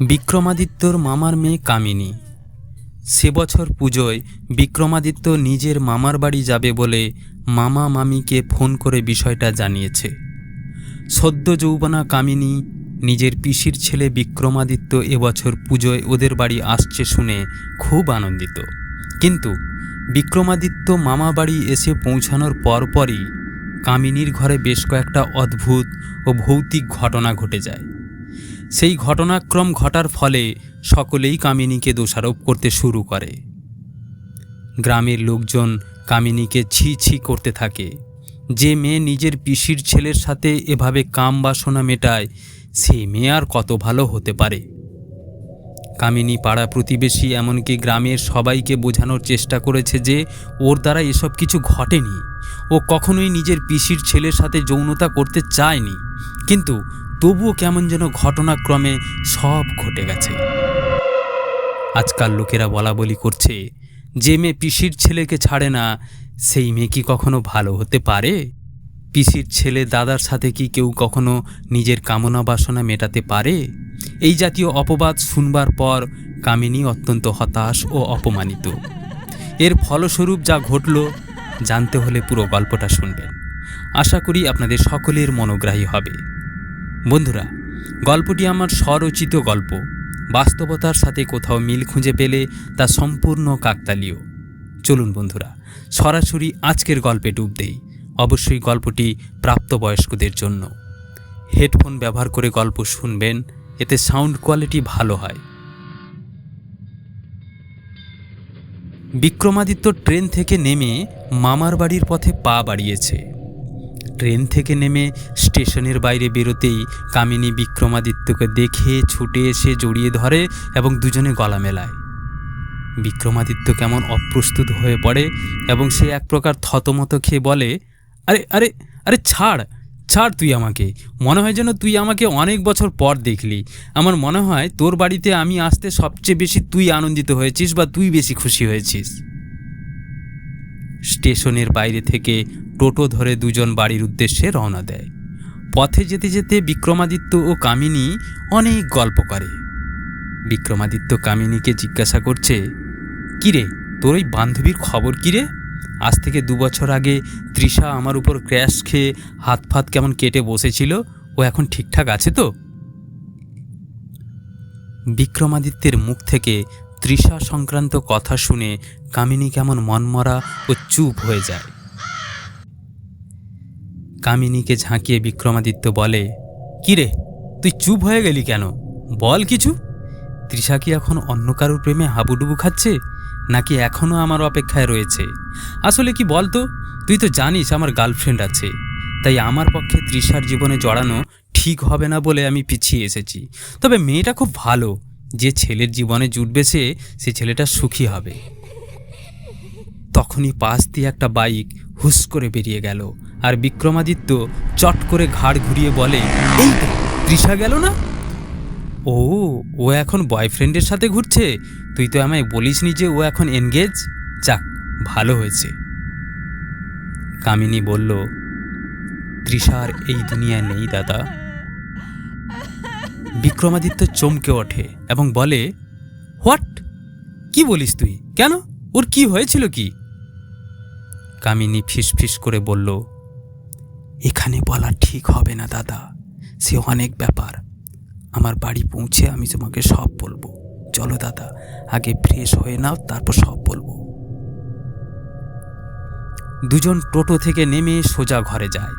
বিক্রমাদিত্যর মামার মেয়ে কামিনী। সে বছর পুজোয় বিক্রমাদিত্য নিজের মামার বাড়ি যাবে বলে মামা মামিকে ফোন করে বিষয়টা জানিয়েছে। সদ্য যৌবনা কামিনী, নিজের পিসির ছেলে বিক্রমাদিত্য এবছর পুজোয় ওদের বাড়ি আসছে শুনে খুব আনন্দিত। কিন্তু বিক্রমাদিত্য মামা বাড়ি এসে পৌঁছানোর পরপরই কামিনীর ঘরে বেশ কয়েকটা অদ্ভুত ও ভৌতিক ঘটনা ঘটে যায়। সেই ঘটনাক্রম ঘটার ফলে সকলেই কামিনীকে দোষারোপ করতে শুরু করে। গ্রামের লোকজন কামিনীকে ছি ছি করতে থাকে। যে মেয়ে নিজের পিসির ছেলের সাথে এভাবে কাম বাসনা মেটায় সেই মেয়ে আর কত ভালো হতে পারে? কামিনী পাড়া প্রতিবেশী এমনকি গ্রামের সবাইকে বোঝানোর চেষ্টা করেছে যে ওর দ্বারা এসব কিছু ঘটেনি। ও কখনোই নিজের পিসির ছেলের সাথে যৌনতা করতে চায়নি। কিন্তু তবুও কেমন যেন ঘটনাক্রমে সব ঘটে গেছে। আজকাল লোকেরা বলা বলি করছে, যে মেয়ে পিসির ছেলেকে ছাড়ে না, সেই মেয়ে কি কখনো ভালো হতে পারে? পিসির ছেলে দাদার সাথে কি কেউ কখনো নিজের কামনা বাসনা মেটাতে পারে? এই জাতীয় অপবাদ শুনবার পর কামিনী অত্যন্ত হতাশ ও অপমানিত। এর ফলস্বরূপ যা ঘটল, জানতে হলে পুরো গল্পটা শুনবেন। আশা করি আপনাদের সকলের মনোগ্রাহী হবে। বন্ধুরা, গল্পটি আমার স্বরচিত গল্প। বাস্তবতার সাথে কোথাও মিল খুঁজে পেলে তা সম্পূর্ণ কাকতালীয়। চলুন বন্ধুরা, সরাসরি আজকের গল্পে ডুব দেই। অবশ্যই গল্পটি প্রাপ্তবয়স্কদের জন্য। হেডফোন ব্যবহার করে গল্প শুনবেন, এতে সাউন্ড কোয়ালিটি ভালো হয়। বিক্রমাদিত্য ট্রেন থেকে নেমে মামার বাড়ির পথে পা বাড়িয়েছে। ট্রেন থেকে নেমে স্টেশনের বাইরে বেরোতেই কামিনী বিক্রমাদিত্যকে দেখে, ছুটে এসে, জড়িয়ে ধরে এবং দুজনে গলা মেলায়। বিক্রমাদিত্য কেমন অপ্রস্তুত হয়ে পড়ে এবং সে এক প্রকার থতমত খেয়ে বলে, আরে আরে আরে ছাড় ছাড় তুই আমাকে। মনে হয় যেন তুই আমাকে অনেক বছর পর দেখলি। আমার মনে হয় তোর বাড়িতে আমি আসতে সবচেয়ে বেশি তুই আনন্দিত হয়েছিস বা তুই বেশি খুশি হয়েছিস। স্টেশনের বাইরে থেকে টোটো ধরে দুজন বাড়ির উদ্দেশ্যে রওনা দেয়। পথে যেতে যেতে বিক্রমাদিত্য ও কামিনী অনেক গল্প করে। বিক্রমাদিত্য কামিনীকে জিজ্ঞাসা করছে, কিরে, তোর ওই বান্ধবীর খবর কিরে? আজ থেকে দু বছর আগে তৃষা আমার উপর ক্র্যাশ খেয়ে হাত ফাত কেমন কেটে বসেছিল, ও এখন ঠিকঠাক আছে তো? বিক্রমাদিত্যের মুখ থেকে তৃষা সংক্রান্ত কথা শুনে কামিনী কেমন মনমরা ও চুপ হয়ে যায়। কামিনীকে ঝাঁকিয়ে বিক্রমাদিত্য বলে কিরে তুই চুপ হয়ে গেলি কেন? বল কিছু। তৃষা কি এখন অন্য কারোর প্রেমে হাবুডুবু খাচ্ছে, নাকি এখনও আমার অপেক্ষায় রয়েছে? আসলে কি বলতো, তুই তো জানিস আমার গার্লফ্রেন্ড আছে, তাই আমার পক্ষে তৃষার জীবনে জড়ানো ঠিক হবে না বলে আমি পিছিয়ে এসেছি। তবে মেয়েটা খুব ভালো যে ছেলের জীবনে জুটবে সে সে ছেলেটা সুখী হবে। তখনই পাশ দিয়ে একটা বাইক হুস করে বেরিয়ে গেল আর বিক্রমাদিত্য চট করে ঘাড় ঘুরিয়ে বলে তৃষা গেল না? ও ও এখন বয়ফ্রেন্ডের সাথে ঘুরছে? তুই তো আমায় বলিসনি যে ও এখন এনগেজ যাক, ভালো হয়েছে। কামিনী বলল, তৃষার এই দুনিয়ায় নেই দাদা। বিক্রমাদিত্য চমকে ওঠে এবং বলে, হোয়াট? কি বলিস তুই? কেন? ওর কি হয়েছিল কি? কামিনী ফিসফিস করে বলল, এখানে বলা ঠিক হবে না, দাদা। সে অনেক ব্যাপার। আমার বাড়ি পৌঁছে আমি তোমাকে সব বলব। চলো, দাদা, আগে ফ্রেশ হয়ে নাও, তারপর সব বলব। দুজন টোটো থেকে নেমে সোজা ঘরে যায়।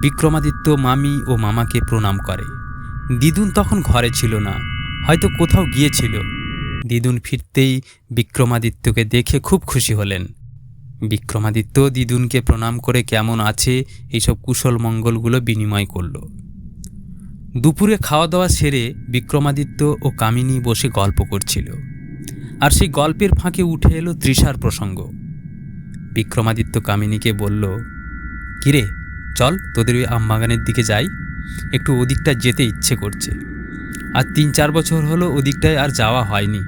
বিক্রমাদিত্য মামি ও মামাকে প্রণাম করে। দিদুন তখন ঘরে ছিল না, হয়তো কোথাও গিয়েছিল। দিদুন ফিরতেই বিক্রমাদিত্যকে দেখে খুব খুশি হলেন। বিক্রমাদিত্য দিদুনকে প্রণাম করে কেমন আছে এইসব কুশল মঙ্গলগুলো বিনিময় করল। দুপুরে খাওয়া দাওয়া সেরে বিক্রমাদিত্য ও কামিনী বসে গল্প করছিল। আর সেই গল্পের ফাঁকে উঠে এলো তৃষার প্রসঙ্গ। বিক্রমাদিত্য কামিনীকে বলল, কিরে, চল, তোদের ওই আমবাগানের দিকে যাই। একটু ওদিকটা যেতে ইচ্ছে করছে। আর তিন চার বছর হলো ওদিকটায় আর যাওয়া হয়নি।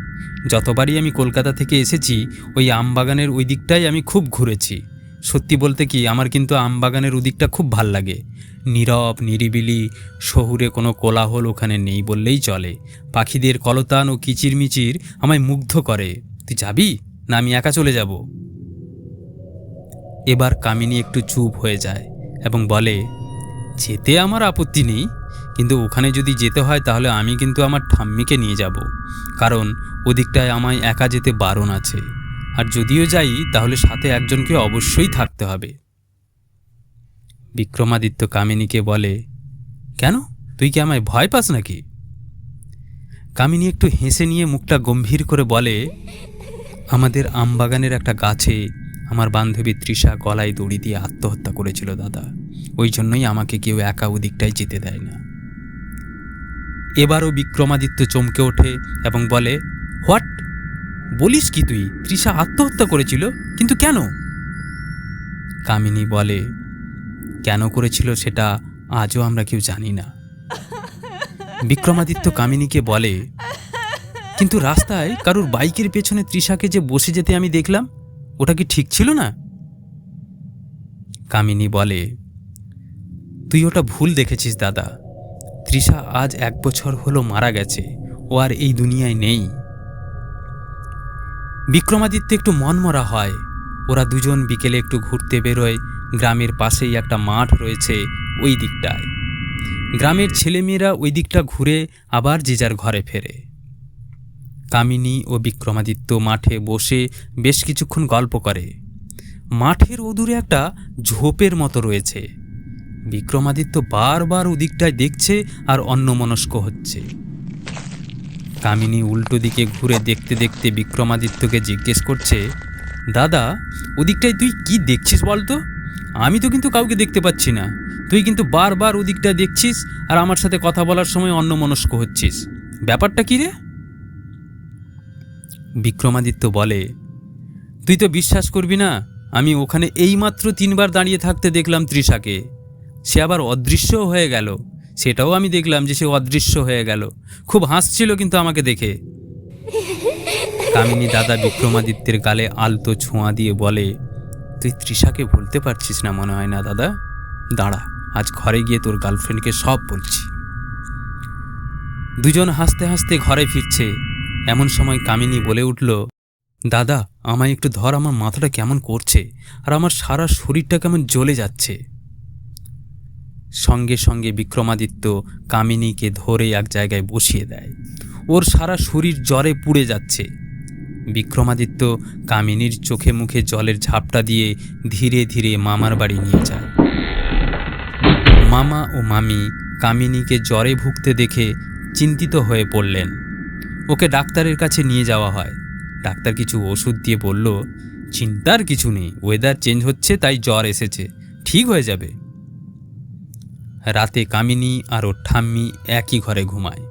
যতবারই আমি কলকাতা থেকে এসেছি, ওই আমবাগানের ওই দিকটাই আমি খুব ঘুরেছি। সত্যি বলতে কি, আমার কিন্তু আমবাগানের ওদিকটা খুব ভালো লাগে। নীরব, নিরিবিলি, শহুরে কোনো কোলাহল ওখানে নেই বললেই চলে। পাখিদের কলতান ও কিচিরমিচির আমায় মুগ্ধ করে। তুই যাবি? না, আমি একা চলে যাব? এবার কামিনী একটু চুপ হয়ে যায় এবং বলে যেতে আমার আপত্তি নেই, কিন্তু ওখানে যদি যেতে হয় তাহলে আমি কিন্তু আমার ঠাম্মিকে নিয়ে যাব। কারণ ওদিকটায় আমায় একা যেতে বারণ আছে। আর যদিও যাই, তাহলে সাথে একজনকে অবশ্যই থাকতে হবে। বিক্রমাদিত্য কামিনীকে বলে, কেন? তুই কি আমায় ভয় পাস নাকি? কামিনী একটু হেসে নিয়ে মুখটা গম্ভীর করে বলে, আমাদের আমবাগানের একটা গাছে আমার বান্ধবী তৃষা গলায় দড়ি দিয়ে আত্মহত্যা করেছিল, দাদা। ওই জন্যই আমাকে কেউ একা ওদিকটায় যেতে দেয় না। এবারও বিক্রমাদিত্য চমকে ওঠে এবং বলে, হোয়াট? বলিস কি তুই? তৃষা আত্মহত্যা করেছিল? কিন্তু কেন? কামিনী বলে, কেন করেছিল সেটা আজও আমরা কেউ জানি না। বিক্রমাদিত্য কামিনীকে বলে, কিন্তু রাস্তায় কারুর বাইকের পেছনে তৃষাকে যে বসে যেতে আমি দেখলাম ওটা কি ঠিক ছিল না? কামিনী বলে, তুই ওটা ভুল দেখেছিস দাদা। তৃষা আজ এক বছর হলো মারা গেছে, ও আর এই দুনিয়ায় নেই। বিক্রমাদিত্য একটু মনমরা হয়। ওরা দুজন বিকেলে একটু ঘুরতে বেরোয়, গ্রামের পাশেই একটা মাঠ রয়েছে ওই দিকটায়। গ্রামের ছেলেমেয়েরা ওই দিকটা ঘুরে আবার যে যার ঘরে ফেরে। কামিনী ও বিক্রমাদিত্য মাঠে বসে বেশ কিছুক্ষণ গল্প করে। মাঠের অদূরে একটা ঝোপের মতো রয়েছে। বিক্রমাদিত্য বারবার ওদিকটায় দেখছে আর অন্যমনস্ক হচ্ছে। কামিনী উল্টো দিকে ঘুরে দেখতে দেখতে বিক্রমাদিত্যকে জিজ্ঞেস করছে, দাদা, ওদিকটায় তুই কি দেখছিস বলতো? আমি তো কিন্তু কাউকে দেখতে পাচ্ছি না। তুই কিন্তু বারবার ওদিকটায় দেখছিস আর আমার সাথে কথা বলার সময় অন্যমনস্ক হচ্ছিস। ব্যাপারটা কী রে? বিক্রমাদিত্য বলে, তুই তো বিশ্বাস করবি না, আমি ওখানে এইমাত্র তিনবার দাঁড়িয়ে থাকতে দেখলাম তৃষাকে। সে আবার অদৃশ্যও হয়ে গেল। সেটাও আমি দেখলাম যে সে অদৃশ্য হয়ে গেল। খুব হাসছিল কিন্তু আমাকে দেখে। কামিনী দাদা বিক্রমাদিত্যের গালে আলতো ছোঁয়া দিয়ে বলে, তুই তৃষাকে ভুলতে পারছিস না মনে হয় না দাদা? দাঁড়া, আজ ঘরে গিয়ে তোর গার্লফ্রেন্ডকে সব বলছি। দুজন হাসতে হাসতে ঘরে ফিরছে। এমন সময় কামিনী বলে উঠল, দাদা, আমায় একটু ধর, আমার মাথাটা কেমন করছে আর আমার সারা শরীরটা কেমন জ্বলে যাচ্ছে। সঙ্গে সঙ্গে বিক্রমাদিত্য কামিনীকে ধরে এক জায়গায় বসিয়ে দেয়। ওর সারা শরীর জ্বরে পুড়ে যাচ্ছে। বিক্রমাদিত্য কামিনীর চোখে মুখে জলের ঝাপটা দিয়ে ধীরে ধীরে মামার বাড়ি নিয়ে যায়। মামা ও মামি কামিনীকে জ্বরে ভুগতে দেখে চিন্তিত হয়ে পড়লেন। ওকে ডাক্তারের কাছে নিয়ে যাওয়া হয়। ডাক্তার কিছু ওষুধ দিয়ে বলল, চিন্তার কিছু নেই ওয়েদার চেঞ্জ হচ্ছে, তাই জ্বর এসেছে, ঠিক হয়ে যাবে। রাতে কামিনী আর ওর ঠাম্মি একই ঘরে ঘুমায়।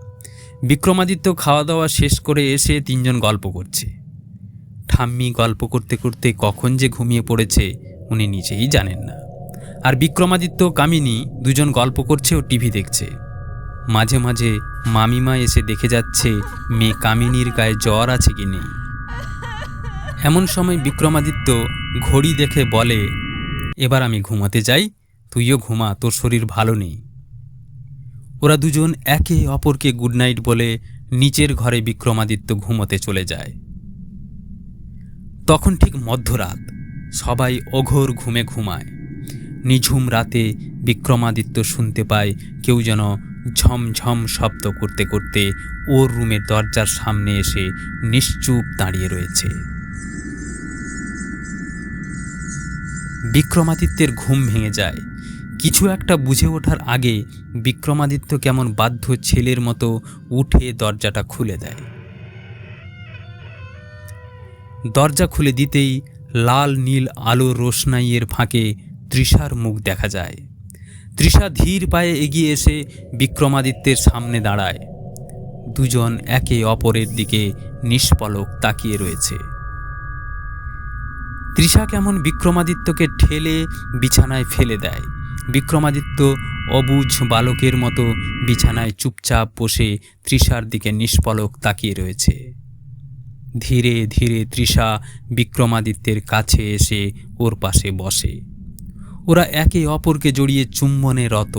বিক্রমাদিত্য খাওয়া দাওয়া শেষ করে এসে তিনজন গল্প করছে। ঠাম্মি গল্প করতে করতে কখন যে ঘুমিয়ে পড়েছে, উনি নিজেই জানেন না। আর বিক্রমাদিত্য, কামিনী দুজন গল্প করছে ও টিভি দেখছে। মাঝে মাঝে মামিমা এসে দেখে যাচ্ছে মেয়ে কামিনীর গায়ে জ্বর আছে কি নেই। এমন সময় বিক্রমাদিত্য ঘড়ি দেখে বলে, এবার আমি ঘুমাতে যাই, তুইও ঘুমা, তোর শরীর ভালো নেই। ওরা দুজন একে অপরকে গুড নাইট বলে নিচের ঘরে বিক্রমাদিত্য ঘুমোতে চলে যায়। তখন ঠিক মধ্যরাত, সবাই অঘোর ঘুমে ঘুমায়। নিঝুম রাতে বিক্রমাদিত্য শুনতে পায় কেউ যেন ঝমঝম শব্দ করতে করতে ওর রুমের দরজার সামনে এসে নিশ্চুপ দাঁড়িয়ে রয়েছে। বিক্রমাদিত্যের ঘুম ভেঙে যায়। কিছু একটা বুঝে ওঠার আগে বিক্রমাদিত্য কেমন বাধ্য ছেলের মতো উঠে দরজাটা খুলে দেয়। দরজা খুলে দিতেই লাল নীল আলো রোশনাইয়ের ফাঁকে তৃষার মুখ দেখা যায়। তৃষা ধীর পায়ে এগিয়ে এসে বিক্রমাদিত্যের সামনে দাঁড়ায়। দুজন একে অপরের দিকে নিষ্পলক তাকিয়ে রয়েছে। তৃষা কেমন বিক্রমাদিত্যকে ঠেলে বিছানায় ফেলে দেয়? বিক্রমাদিত্য অবুঝ বালকের মতো বিছানায় চুপচাপ বসে তৃষার দিকে নিষ্পলক তাকিয়ে রয়েছে। ধীরে ধীরে তৃষা বিক্রমাদিত্যের কাছে এসে ওর পাশে বসে। ওরা একে অপরকে জড়িয়ে চুম্বনে রত।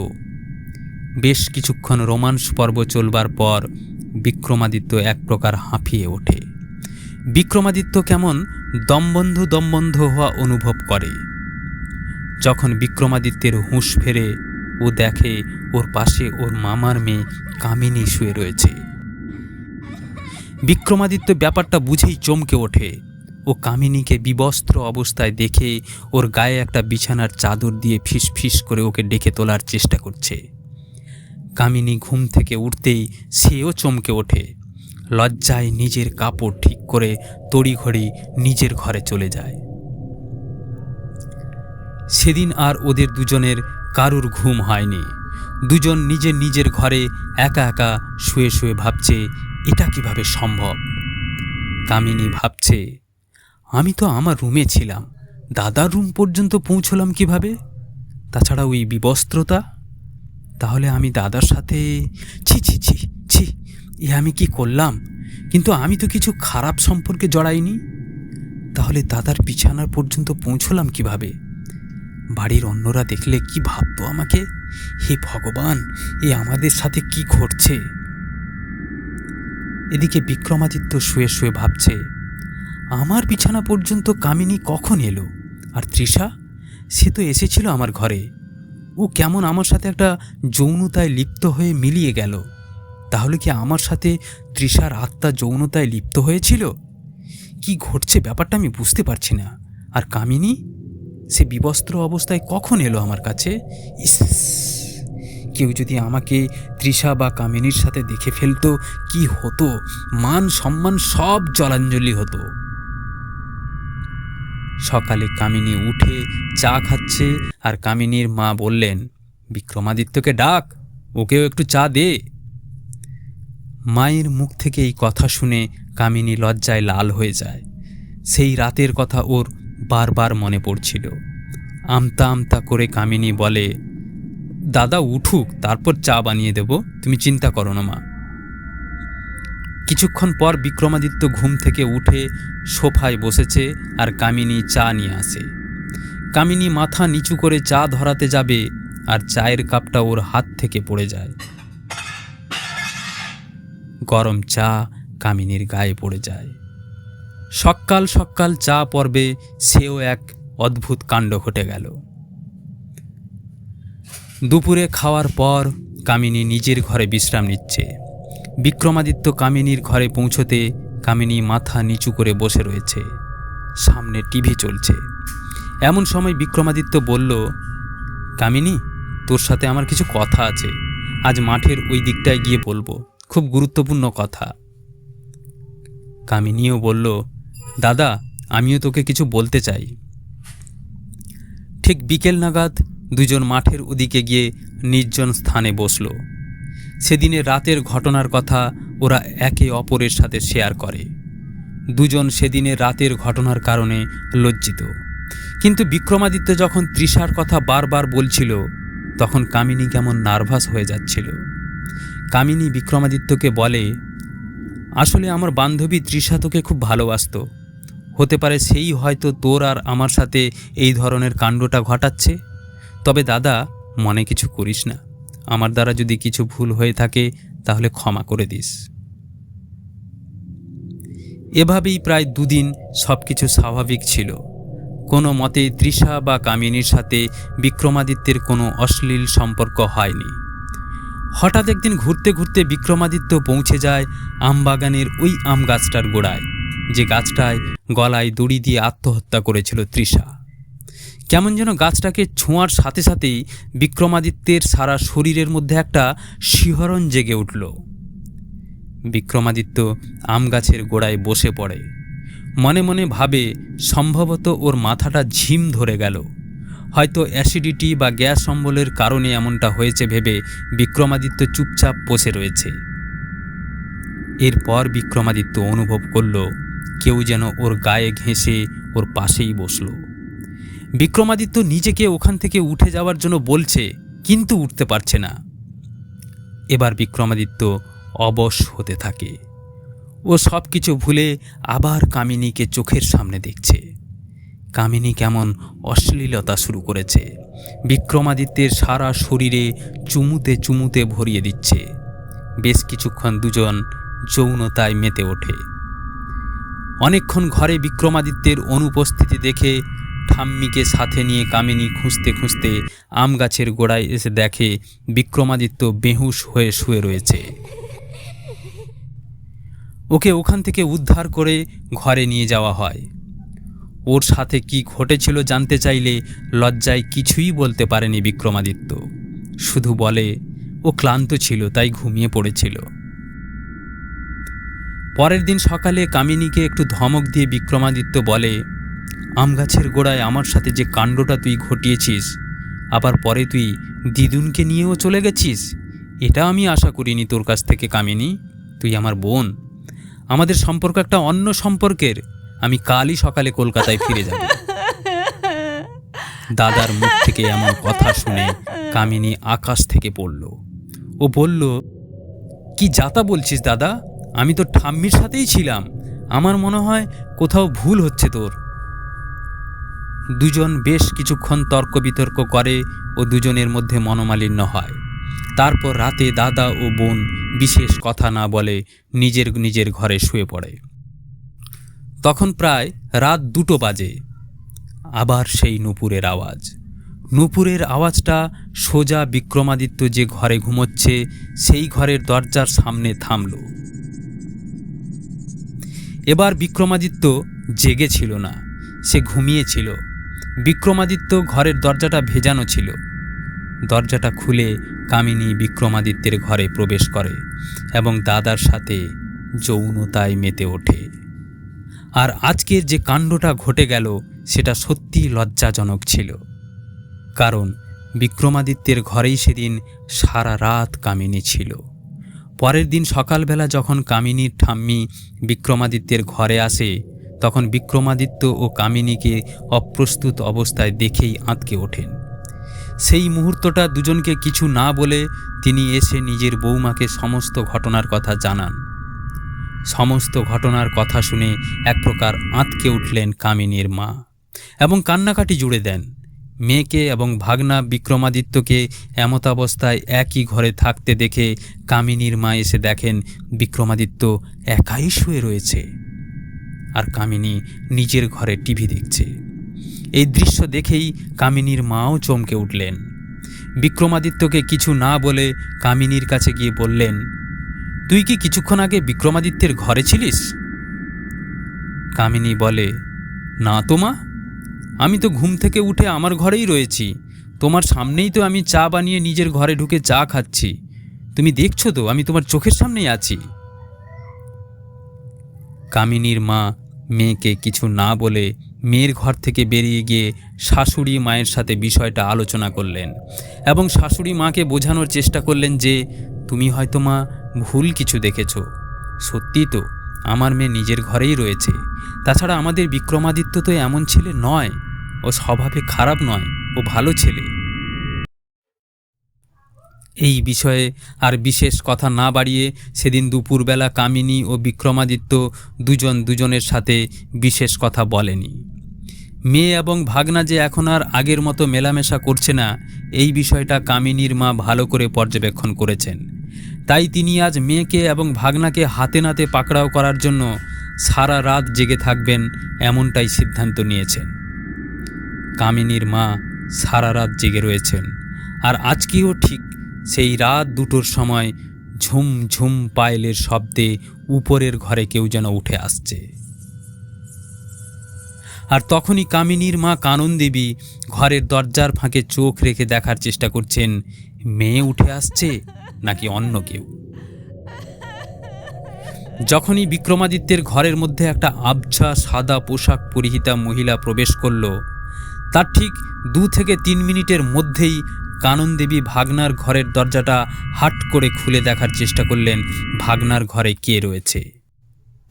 বেশ কিছুক্ষণ রোমান্স পর্ব চলবার পর বিক্রমাদিত্য এক প্রকার হাঁফিয়ে ওঠে। বিক্রমাদিত্য কেমন দমবন্ধ দমবন্ধ হওয়া অনুভব করে। যখন বিক্রমাদিত্যের হুঁশ ফেরে, ও দেখে ওর পাশে ওর মামার মেয়ে কামিনী শুয়ে রয়েছে। বিক্রমাদিত্য ব্যাপারটা বুঝেই চমকে ওঠে। ও কামিনীকে বিবস্ত্র অবস্থায় দেখে ওর গায়ে একটা বিছানার চাদর দিয়ে ফিস ফিস করে ওকে ডেকে তোলার চেষ্টা করছে। কামিনী ঘুম থেকে উঠতেই সেও চমকে ওঠে। লজ্জায় নিজের কাপড় ঠিক করে তড়িঘড়ি নিজের ঘরে চলে যায়। সেদিন আর ওদের দুজনের কারুর ঘুম হয়নি। দুজন নিজের নিজের ঘরে একা একা শুয়ে শুয়ে ভাবছে, এটা কীভাবে সম্ভব? কামিনী ভাবছে আমি তো আমার রুমে ছিলাম। দাদার রুম পর্যন্ত পৌঁছলাম কীভাবে? তাছাড়া ওই বিবস্ত্রতা? তাহলে আমি দাদার সাথে ছি ছি ছি ছি, এ আমি কি করলাম? কিন্তু আমি তো কিছু খারাপ সম্পর্কে জড়াইনি। তাহলে দাদার বিছানার পর্যন্ত পৌঁছলাম কীভাবে? বাড়ির অন্যরা দেখলে কি ভাবতো আমাকে? হে ভগবান, এ আমাদের সাথে কি ঘটছে? এদিকে বিক্রমাদিত্য শুয়ে শুয়ে ভাবছে। আমার বিছানা পর্যন্ত কামিনী কখন এলো? আর তৃষা? সে তো এসেছিল আমার ঘরে। ও কেমন আমার সাথে একটা যৌনতায় লিপ্ত হয়ে মিলিয়ে গেল। তাহলে কি আমার সাথে তৃষার আত্মা যৌনতায় লিপ্ত হয়েছিল? কি ঘটছে ব্যাপারটা আমি বুঝতে পারছি না। আর কামিনী? সে বিবস্ত্র অবস্থায় কখন এলো আমার কাছে? ইস! কেউ যদি আমাকে তৃষা বা কামিনীর সাথে দেখে ফেলতো, কি হতো? মান সম্মান সব জলাঞ্জলি হতো। সকালে কামিনী উঠে চা খাচ্ছে আর কামিনীর মা বললেন, বিক্রমাদিত্যকে ডাক, ওকেও একটু চা দে। মায়ের মুখ থেকে এই কথা শুনে কামিনী লজ্জায় লাল হয়ে যায়। সেই রাতের কথা ওর বারবার মনে পড়ছিল। আমতা আমতা করে কামিনী বলে, দাদা, উঠুক, তারপর চা বানিয়ে দেব, তুমি চিন্তা করো না মা। কিছুক্ষণ পর বিক্রমাদিত্য ঘুম থেকে উঠে সোফায় বসেছে আর কামিনী চা নিয়ে আসে। কামিনী মাথা নিচু করে চা ধরাতে যাবে আর চায়ের কাপটা ওর হাত থেকে পড়ে যায়। গরম চা কামিনীর গায়ে পড়ে যায়। সকাল সকাল চা পর্বে সেও এক অদ্ভুত কাণ্ড ঘটে গেল। দুপুরে খাওয়ার পর কামিনী নিজের ঘরে বিশ্রাম নিচ্ছে। বিক্রমাদিত্য কামিনীর ঘরে পৌঁছতে কামিনী মাথা নিচু করে বসে রয়েছে। সামনে টিভি চলছে। এমন সময় বিক্রমাদিত্য বলল, কামিনী, তোর সাথে আমার কিছু কথা আছে। আজ মাঠের ওই দিকটায় গিয়ে বলব। খুব গুরুত্বপূর্ণ কথা। কামিনীও বলল, দাদা, আমিও তোকে কিছু বলতে চাই। ঠিক বিকেল নাগাদ দুজন মাঠের ওদিকে গিয়ে নির্জন স্থানে বসল। সেদিনে রাতের ঘটনার কথা ওরা একে অপরের সাথে শেয়ার করে। দুজন সেদিনে রাতের ঘটনার কারণে লজ্জিত। কিন্তু বিক্রমাদিত্য যখন তৃষার কথা বারবার বলছিল, তখন কামিনী কেমন নার্ভাস হয়ে যাচ্ছিল। কামিনী বিক্রমাদিত্যকে বলে, আসলে আমার বান্ধবী তৃষা তোকে খুব ভালোবাসতো। হতে পারে সেই হয়তো তোর আর আমার সাথে এই ধরনের কাণ্ডটা ঘটাচ্ছে। তবে দাদা, মনে কিছু করিস না। আমার দ্বারা যদি কিছু ভুল হয়ে থাকে, তাহলে ক্ষমা করে দিস। এভাবেই প্রায় দুদিন সব কিছু স্বাভাবিক ছিল। কোনো মতে তৃষা বা কামিনীর সাথে বিক্রমাদিত্যের কোনো অশ্লীল সম্পর্ক হয়নি। হঠাৎ একদিন ঘুরতে ঘুরতে বিক্রমাদিত্য পৌঁছে যায় আমবাগানের ওই আম গাছটার গোড়ায়, যে গাছটায় গলায় দড়ি দিয়ে আত্মহত্যা করেছিল তৃষা। কেমন যেন গাছটাকে ছোঁয়ার সাথে সাথেই বিক্রমাদিত্যের সারা শরীরের মধ্যে একটা শিহরণ জেগে উঠল। বিক্রমাদিত্য আম গাছের গোড়ায় বসে পড়ে। মনে মনে ভাবে সম্ভবত ওর মাথাটা ঝিম ধরে গেল। হয়তো অ্যাসিডিটি বা গ্যাস অম্বলের কারণে এমনটা হয়েছে ভেবে বিক্রমাদিত্য চুপচাপ বসে রয়েছে। এরপর বিক্রমাদিত্য অনুভব করল, কেউ যেন ওর গায়ে ঘেঁষে ওর পাশেই বসল। বিক্রমাদিত্য নিজেকে ওখান থেকে উঠে যাওয়ার জন্য বলছে, কিন্তু উঠতে পারছে না। এবার বিক্রমাদিত্য অবশ হতে থাকে। ও সব কিছু ভুলে আবার কামিনীকে চোখের সামনে দেখছে। কামিনী কেমন অশ্লীলতা শুরু করেছে। বিক্রমাদিত্যের সারা শরীরে চুমুতে চুমুতে ভরিয়ে দিচ্ছে। বেশ কিছুক্ষণ দুজন যৌনতায় মেতে ওঠে। অনেকক্ষণ ঘরে বিক্রমাদিত্যের অনুপস্থিতি দেখে ঠাম্মিকে সাথে নিয়ে কামিনী খুঁজতে খুঁজতে আম গাছের গোড়ায় এসে দেখে বিক্রমাদিত্য বেহুশ হয়ে শুয়ে রয়েছে। ওকে ওখান থেকে উদ্ধার করে ঘরে নিয়ে যাওয়া হয়। ওর সাথে কি ঘটেছিল জানতে চাইলে লজ্জায় কিছুই বলতে পারেনি বিক্রমাদিত্য। শুধু বলে, ও ক্লান্ত ছিল, তাই ঘুমিয়ে পড়েছিল। পরের দিন সকালে কামিনীকে একটু ধমক দিয়ে বিক্রমাদিত্য বলে আম গাছের গোড়ায় আমার সাথে যে কাণ্ডটা তুই ঘটিয়েছিস, আবার পরে তুই দিদুনকে নিয়েও চলে গেছিস, এটা আমি আশা করিনি তোর কাছ থেকে কামিনী। তুই আমার বোন। আমাদের সম্পর্ক একটা অন্য সম্পর্কের। আমি কালই সকালে কলকাতায় ফিরে যাব। দাদার মুখ থেকে এমন কথা শুনে কামিনী আকাশ থেকে পড়ল। ও বলল, কি যাতা বলছিস দাদা? আমি তো ঠাম্মির সাথেই ছিলাম। আমার মনে হয় কোথাও ভুল হচ্ছে তোর। দুজন বেশ কিছুক্ষণ তর্ক বিতর্ক করে ও দুজনের মধ্যে মনোমালিন্য হয়। তারপর রাতে দাদা ও বোন বিশেষ কথা না বলে নিজের নিজের ঘরে শুয়ে পড়ে। তখন প্রায় রাত দুটো বাজে। আবার সেই নুপুরের আওয়াজ। নুপুরের আওয়াজটা সোজা বিক্রমাদিত্য যে ঘরে ঘুমোচ্ছে, সেই ঘরের দরজার সামনে থামল। এবার বিক্রমাদিত্য জেগেছিল না, সে ঘুমিয়েছিল। বিক্রমাদিত্য ঘরের দরজাটা ভেজানো ছিল। দরজাটা খুলে কামিনী বিক্রমাদিত্যের ঘরে প্রবেশ করে এবং দাদার সাথে যৌনতায় মেতে ওঠে। আর আজকের যে কাণ্ডটা ঘটে গেল, সেটা সত্যি লজ্জাজনক ছিল। কারণ বিক্রমাদিত্যের ঘরেই সেদিন সারা রাত কামিনী ছিল। পরের দিন সকালবেলা যখন কামিনীর ঠাম্মি বিক্রমাদিত্যের ঘরে আসে তখন বিক্রমাদিত্য ও কামিনীকে অপ্রস্তুত অবস্থায় দেখেই আঁতকে ওঠেন। সেই মুহূর্তটা দুজনকে কিছু না বলে তিনি এসে নিজের বৌমাকে সমস্ত ঘটনার কথা জানান। সমস্ত ঘটনার কথা শুনে এক প্রকার আঁতকে উঠলেন কামিনীর মা এবং কান্নাকাটি জুড়ে দেন। মেয়েকে এবং ভাগনা বিক্রমাদিত্যকে এমতাবস্থায় একই ঘরে থাকতে দেখে কামিনীর মা এসে দেখেন বিক্রমাদিত্য একাই শুয়ে রয়েছে। আর কামিনী নিজের ঘরে টিভি দেখছে। এই দৃশ্য দেখেই কামিনীর মাও চমকে উঠলেন। বিক্রমাদিত্যকে কিছু না বলে কামিনীর কাছে গিয়ে বললেন, তুই কি কিছুক্ষণ আগে বিক্রমাদিত্যের ঘরে ছিলিস? কামিনী বলে, না তো মা, আমি তো ঘুম থেকে উঠে আমার ঘরেই রয়েছি। তোমার সামনেই তো আমি চা বানিয়ে নিজের ঘরে ঢুকে চা খাচ্ছি। তুমি দেখছ তো, আমি তোমার চোখের সামনেই আছি কামিনীর মা মেয়েকে কিছু না বলে মেয়ের ঘর থেকে বেরিয়ে গিয়ে শাশুড়ি মায়ের সাথে বিষয়টা আলোচনা করলেন এবং শাশুড়ি মাকে বোঝানোর চেষ্টা করলেন যে, তুমি হয়তো মা, ভুল কিছু দেখেছ। সত্যি তো, আমার মেয়ে নিজের ঘরেই রয়েছে। তাছাড়া আমাদের বিক্রমাদিত্য তো এমন ছেলে নয়। ও স্বভাবে খারাপ নয়। ও ভালো ছেলে। এই বিষয়ে আর বিশেষ কথা না বাড়িয়ে সেদিন দুপুরবেলা কামিনী ও বিক্রমাদিত্য দুজন দুজনের সাথে বিশেষ কথা বলেনি। মেয়ে এবং ভাগনা যে এখন আর আগের মতো মেলামেশা করছে না, এই বিষয়টা কামিনীর মা ভালো করে পর্যবেক্ষণ করেছেন। তাই তিনি আজ মেয়েকে এবং ভাগনাকে হাতে নাতে পাকড়াও করার জন্য সারা রাত জেগে থাকবেন এমনটাই সিদ্ধান্ত নিয়েছেন। কামিনীর মা সারা রাত জেগে রয়েছেন। আর আজকেও ঠিক সেই রাত দুটোর সময় ঝুম ঝুম পায়েলের শব্দে উপরের ঘরে কেউ যেন উঠে আসছে। আর তখনই কামিনীর মা কানন দেবী ঘরের দরজার ফাঁকে চোখ রেখে দেখার চেষ্টা করছেন, মেয়ে উঠে আসছে নাকি অন্য কেউ? যখনই বিক্রমাদিত্যের ঘরের মধ্যে একটা আবছা সাদা পোশাক পরিহিতা মহিলা প্রবেশ করল, তার ঠিক দু থেকে তিন মিনিটের মধ্যেই কানন দেবী ভাগনার ঘরের দরজাটা হাট করে খুলে দেখার চেষ্টা করলেন, ভাগনার ঘরে কে রয়েছে।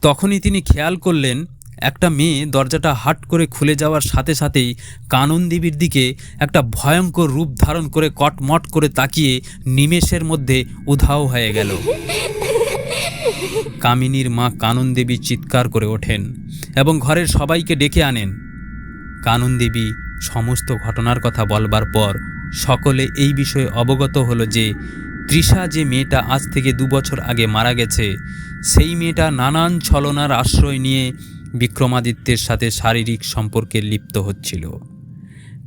তখনই তিনি খেয়াল করলেন, একটা মেয়ে দরজাটা হাট করে খুলে যাওয়ার সাথে সাথেই কানন দেবীর দিকে একটা ভয়ঙ্কর রূপ ধারণ করে কটমট করে তাকিয়ে নিমেষের মধ্যে উধাও হয়ে গেল। কামিনীর মা কানন দেবী চিৎকার করে ওঠেন এবং ঘরের সবাইকে ডেকে আনেন। কানন দেবী সমস্ত ঘটনার কথা বলবার পর সকলে এই বিষয়ে অবগত হলো যে তৃষা যে মেয়েটা আজ থেকে দু বছর আগে মারা গেছে, সেই মেয়েটা নানান ছলনার আশ্রয় নিয়ে বিক্রমাদিত্যের সাথে শারীরিক সম্পর্কে লিপ্ত হচ্ছিল।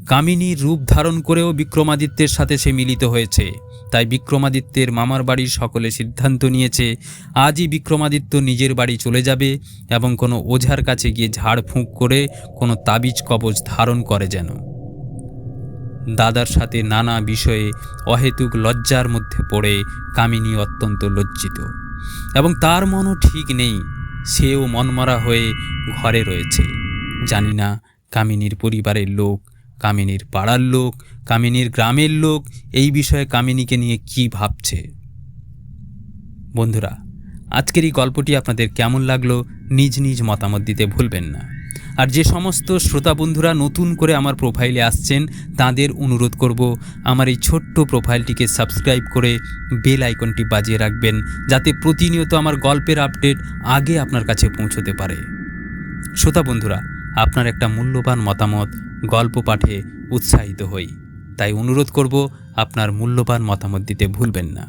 কামিনীর রূপ ধারণ করেও বিক্রমাদিত্যের সাথে সে মিলিত হয়েছে, তাই বিক্রমাদিত্যের মামার বাড়ির সকলে সিদ্ধান্ত নিয়েছে, আজই বিক্রমাদিত্য নিজের বাড়ি চলে যাবে এবং কোনো ওঝার কাছে গিয়ে ঝাড়ফুঁক করে কোনো তাবিজ কবজ ধারণ করে যেন। দাদার সাথে নানা বিষয়ে অহেতুক লজ্জার মধ্যে পড়ে কামিনী অত্যন্ত লজ্জিত। এবং তার মনও ঠিক নেই, সেও মনমরা হয়ে ঘরে রয়েছে। জানি না কামিনীর পরিবারের লোক, কামিনীর পাড়ার লোক, কামিনীর গ্রামের লোক এই বিষয়ে কামিনীকে নিয়ে কি ভাবছে। বন্ধুরা, আজকের এই গল্পটি আপনাদের কেমন লাগল, নিজ নিজ মতামত দিতে ভুলবেন না। আর যে সমস্ত শ্রোতা বন্ধুরা নতুন করে আমার প্রোফাইলে আসছেন, তাদের অনুরোধ করব আমার এই ছোট্ট প্রোফাইলটিকে সাবস্ক্রাইব করে বেল আইকনটি বাজিয়ে রাখবেন, যাতে প্রতিনিয়ত আমার গল্পের আপডেট আগে আপনার কাছে পৌঁছতে পারে। শ্রোতা বন্ধুরা, আপনার একটা মূল্যবান মতামত গল্প পাঠে উৎসাহিত হই, তাই অনুরোধ করব আপনার মূল্যবান মতামত দিতে ভুলবেন না।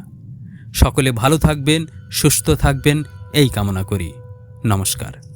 সকলে ভালো থাকবেন, সুস্থ থাকবেন, এই কামনা করি। নমস্কার।